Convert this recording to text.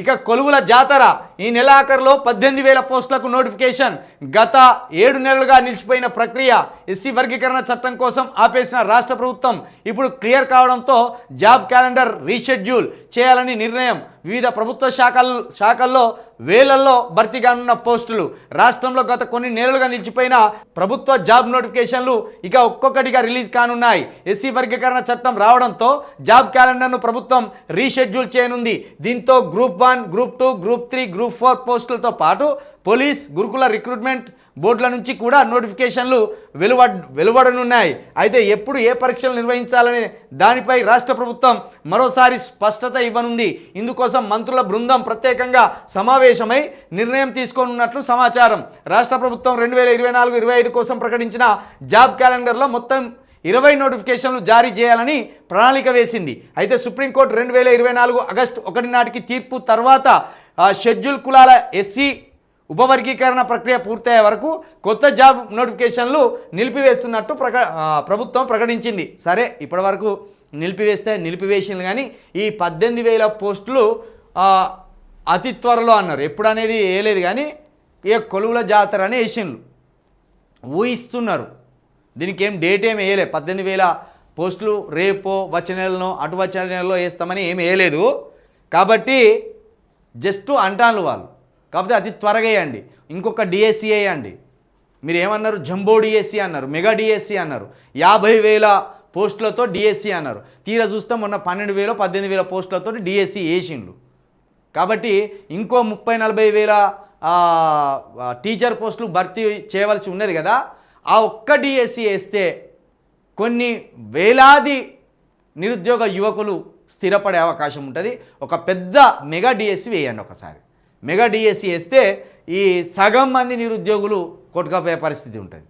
ఇక కొలువుల జాతర. ఈ నెలాఖరులో పద్దెనిమిది వేల పోస్టులకు నోటిఫికేషన్. గత ఏడు నెలలుగా నిలిచిపోయిన ప్రక్రియ ఎస్సీ వర్గీకరణ చట్టం కోసం ఆపేసిన రాష్ట్ర ప్రభుత్వం ఇప్పుడు క్లియర్ కావడంతో జాబ్ క్యాలెండర్ రీషెడ్యూల్ చేయాలని నిర్ణయం. వివిధ ప్రభుత్వ శాఖల శాఖల్లో వేలల్లో భర్తీ కానున్న పోస్టులు. రాష్ట్రంలో గత కొన్ని నెలలుగా నిలిచిపోయిన ప్రభుత్వ జాబ్ నోటిఫికేషన్లు ఇక ఒక్కొక్కటిగా రిలీజ్ కానున్నాయి. ఎస్సీ వర్గీకరణ చట్టం రావడంతో జాబ్ క్యాలెండర్ను ప్రభుత్వం రీషెడ్యూల్ చేయనుంది. దీంతో group one group two group three group four పోస్టులతో పాటు పోలీస్ గురుకుల రిక్రూట్మెంట్ బోర్డుల నుంచి కూడా నోటిఫికేషన్లు వెలువ వెలువడనున్నాయి. అయితే ఎప్పుడు ఏ పరీక్షలు నిర్వహించాలనే దానిపై రాష్ట్ర ప్రభుత్వం మరోసారి స్పష్టత ఇవ్వనుంది. ఇందుకోసం మంత్రుల బృందం ప్రత్యేకంగా సమావేశమై నిర్ణయం తీసుకోనున్నట్లు సమాచారం. రాష్ట్ర ప్రభుత్వం రెండు వేల ఇరవై నాలుగు ఇరవై ఐదు కోసం ప్రకటించిన జాబ్ క్యాలెండర్లో మొత్తం ఇరవై నోటిఫికేషన్లు జారీ చేయాలని ప్రణాళిక వేసింది. అయితే సుప్రీంకోర్టు రెండు వేల ఇరవై నాలుగు ఆగస్టు ఒకటి నాటికి తీర్పు తర్వాత షెడ్యూల్ కులాల ఎస్సీ ఉపవర్గీకరణ ప్రక్రియ పూర్తయ్యే వరకు కొత్త జాబ్ నోటిఫికేషన్లు నిలిపివేస్తున్నట్టు ప్రక ప్రభుత్వం ప్రకటించింది. సరే ఇప్పటివరకు నిలిపివేస్తే నిలిపివేసింది కానీ ఈ పద్దెనిమిది వేల పోస్టులు అతి త్వరలో అన్నారు. ఎప్పుడు అనేది వేయలేదు కానీ ఏ కొలువుల జాతర అని వేసిండ్రు ఊహిస్తున్నారు. దీనికి ఏం డేట్ ఏం వేయలే. పద్దెనిమిది వేల పోస్టులు రేపో వచ్చే నెలలో అటు వచ్చే నెలలో వేస్తామని ఏం వేయలేదు. కాబట్టి జస్ట్ అంటాను వాళ్ళు. కాకపోతే అతి త్వరగా వేయండి. ఇంకొక డిఎస్సి వేయండి. మీరు ఏమన్నారు? జంబో డిఎస్సి అన్నారు. మెగా డిఎస్సి అన్నారు. యాభై వేల పోస్టులతో డిఎస్సి అన్నారు. తీరా చూస్తే మొన్న పన్నెండు వేల పద్దెనిమిది వేల పోస్టులతో డిఎస్సి వేసిండు. కాబట్టి ఇంకో ముప్పై నలభై వేల టీచర్ పోస్టులు భర్తీ చేయవలసి ఉన్నది కదా. ఆ ఒక్క డిఎస్సి వేస్తే కొన్ని వేలాది నిరుద్యోగ యువకులు స్థిరపడే అవకాశం ఉంటుంది. ఒక పెద్ద మెగా డిఎస్సి వేయండి ఒకసారి. మెగా డిఎస్సి వేస్తే ఈ సగం మంది నిరుద్యోగులు కొట్టుకపోయే పరిస్థితి ఉంటుంది.